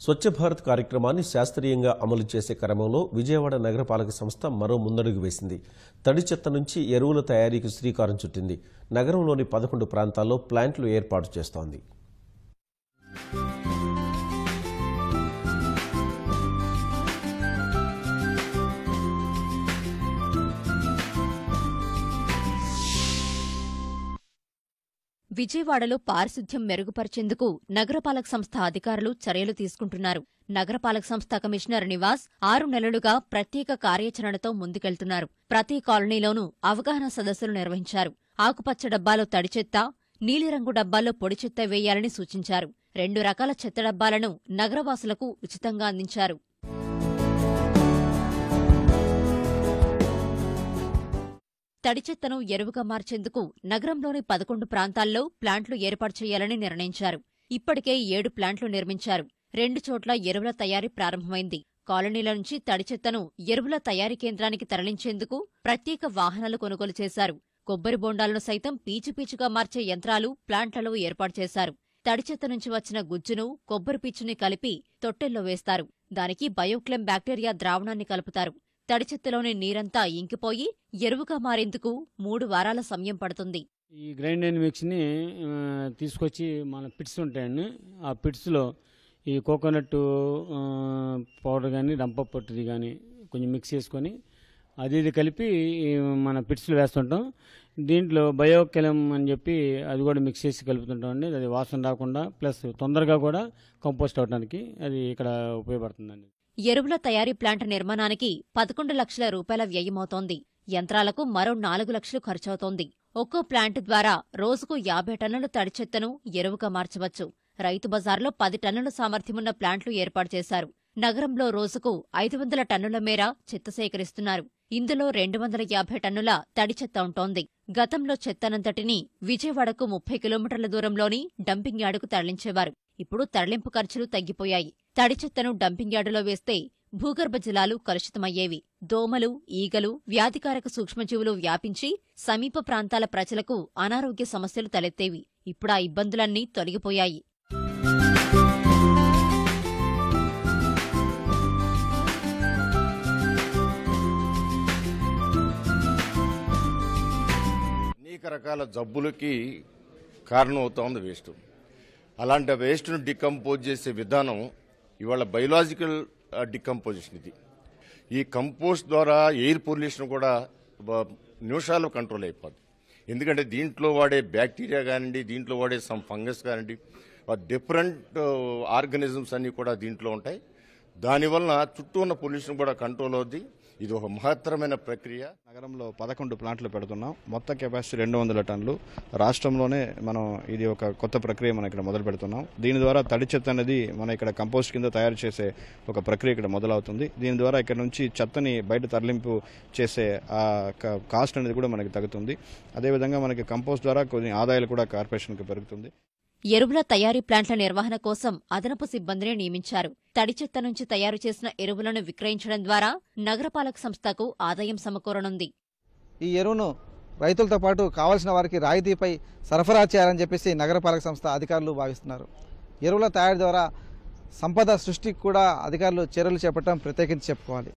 స్వచ్ఛ భారత్ కార్యక్రమాన్ని శాస్త్రీయంగా అమలు చేసే క్రమంలో విజయవాడ నగరపాలక సంస్థ మరో ముందడుగు వేసింది. తడి చెత్త నుంచి ఎరువుల తయారీకి శ్రీకారం చుట్టింది. నగరంలోని పదకొండు ప్రాంతాల్లో ప్లాంట్లు ఏర్పాటు చేస్తోంది. విజయవాడలో పారిశుధ్యం మెరుగుపరిచేందుకు నగరపాలక సంస్థ అధికారులు చర్యలు తీసుకుంటున్నారు. నగరపాలక సంస్థ కమిషనర్ నివాస్ ఆరు నెలలుగా ప్రత్యేక కార్యాచరణతో ముందుకెళ్తున్నారు. ప్రతి కాలనీలోనూ అవగాహన సదస్సులు నిర్వహించారు. ఆకుపచ్చ డబ్బాలో తడి చెత్త నీలిరంగు డబ్బాల్లో పొడి చెత్త వేయాలని సూచించారు. రెండు రకాల చెత్త డబ్బాలను నగరవాసులకు ఉచితంగా అందించారు. తడి చెత్తను ఎరువుగా మార్చేందుకు నగరంలోని పదకొండు ప్రాంతాల్లో ప్లాంట్లు ఏర్పాటు చేయాలని నిర్ణయించారు. ఇప్పటికే ఏడు ప్లాంట్లు నిర్మించారు. రెండు చోట్ల ఎరువుల తయారీ ప్రారంభమైంది. కాలనీల నుంచి తడి చెత్తను ఎరువుల తయారీ కేంద్రానికి తరలించేందుకు ప్రత్యేక వాహనాలు కొనుగోలు చేశారు. కొబ్బరి బోండాలను సైతం పీచు పీచుగా మార్చే యంత్రాలు ప్లాంట్లలో ఏర్పాటు చేశారు. తడి చెత్త నుంచి వచ్చిన గుజ్జును కొబ్బరి పీచుని కలిపి తొట్టెల్లో వేస్తారు. దానికి బయోక్లెమ్ బ్యాక్టీరియా ద్రావణాన్ని కలుపుతారు. తడిచెత్తలోని నీరంతా ఇంకిపోయి ఎరువుగా మారేందుకు మూడు వారాల సమయం పడుతుంది. ఈ గ్రైండర్ మిక్స్ని తీసుకొచ్చి మన పిట్స్ ఉంటాయండి. ఆ పిట్స్లో ఈ కోకోనట్ పౌడర్ కానీ రంప పొట్టుది కానీ కొంచెం మిక్స్ చేసుకొని అది ఇది కలిపి మన పిట్స్లో వేస్తుంటాం. దీంట్లో బయోకెలం అని చెప్పి అది కూడా మిక్స్ చేసి కలుపుతుంటాం అండి. అది వాసన రాకుండా ప్లస్ తొందరగా కూడా కంపోస్ట్ అవడానికి అది ఇక్కడ ఉపయోగపడుతుందండి. ఎరువుల తయారీ ప్లాంట్ నిర్మాణానికి పదకొండు లక్షల రూపాయల వ్యయమవుతోంది. యంత్రాలకు మరో నాలుగు లక్షలు ఖర్చవుతోంది. ఒక్కో ప్లాంట్ ద్వారా రోజుకు యాభై టన్నుల తడి చెత్తను ఎరువుగా మార్చవచ్చు. రైతు బజార్లో పది టన్నుల సామర్థ్యమున్న ప్లాంట్లు ఏర్పాటు చేశారు. నగరంలో రోజుకు ఐదు వందల టన్నుల మేర చెత్త సేకరిస్తున్నారు. ఇందులో రెండు వందల యాభై టన్నుల తడి చెత్త ఉంటోంది. గతంలో చెత్తనంతటినీ విజయవాడకు ముప్పై కిలోమీటర్ల దూరంలోని డంపింగ్ యార్డుకు తరలించేవారు. ఇప్పుడు తరలింపు ఖర్చులు తగ్గిపోయాయి. తడి చెత్తను డంపింగ్ యార్డులో వేస్తే భూగర్భ జలాలు కలుషితమయ్యేవి. దోమలు ఈగలు వ్యాధికారక సూక్ష్మజీవులు వ్యాపించి సమీప ప్రాంతాల ప్రజలకు అనారోగ్య సమస్యలు తలెత్తేవి. ఇప్పుడా ఇబ్బందులన్నీ తొలగిపోయాయి. అనేక రకాల జబ్బులకి కారణం అవుతోంది వేస్ట్. అలాంటి వేస్ట్ను డికంపోజ్ చేసే విధానం ఇవాళ బయలాజికల్ డికంపోజిషన్ ఇది. ఈ కంపోస్ట్ ద్వారా ఎయిర్ పొల్యూషన్ కూడా నిమిషాలు కంట్రోల్ అయిపోద్ది. ఎందుకంటే దీంట్లో వాడే బ్యాక్టీరియా కానివ్వండి దీంట్లో వాడే సమ్ ఫంగస్ కానివ్వండి డిఫరెంట్ ఆర్గనిజమ్స్ అన్నీ కూడా దీంట్లో ఉంటాయి. దానివల్ల చుట్టూ ఉన్న పొల్యూషన్ కూడా కంట్రోల్ అవుద్ది. ఇది ఒక మహత్తరమైన ప్రక్రియ. నగరంలో పదకొండు ప్లాంట్లు పెడుతున్నాం. మొత్తం కెపాసిటీ రెండు వందల టన్నులు. రాష్ట్రంలోనే మనం ఇది ఒక కొత్త ప్రక్రియ మనం ఇక్కడ మొదలు పెడుతున్నాం. దీని ద్వారా తడి చెత్త అనేది మనం ఇక్కడ కంపోస్ట్ కింద తయారు చేసే ఒక ప్రక్రియ ఇక్కడ మొదలవుతుంది. దీని ద్వారా ఇక్కడ నుంచి చెత్తని బయట తరలింపు చేసే ఆ కాస్ట్ అనేది కూడా మనకి తగ్గుతుంది. అదేవిధంగా మనకి కంపోస్ట్ ద్వారా కొన్ని ఆదాయాలు కూడా కార్పొరేషన్కి పెరుగుతుంది. ఎరువుల తయారీ ప్లాంట్ల నిర్వహణ కోసం అదనపు సిబ్బందిని నియమించారు. తడి చెత్త నుంచి తయారు చేసిన ఎరువులను విక్రయించడం ద్వారా నగరపాలక సంస్థకు ఆదాయం సమకూరనుంది. ఈ ఎరువును రైతులతో పాటు కావాల్సిన వారికి రాయితీపై సరఫరా చేయాలని చెప్పేసి నగరపాలక సంస్థ అధికారులు భావిస్తున్నారు. ఎరువుల తయారీ ద్వారా సంపద సృష్టికి కూడా అధికారులు చర్యలు చేపట్టడం ప్రత్యేకించి చెప్పుకోవాలి.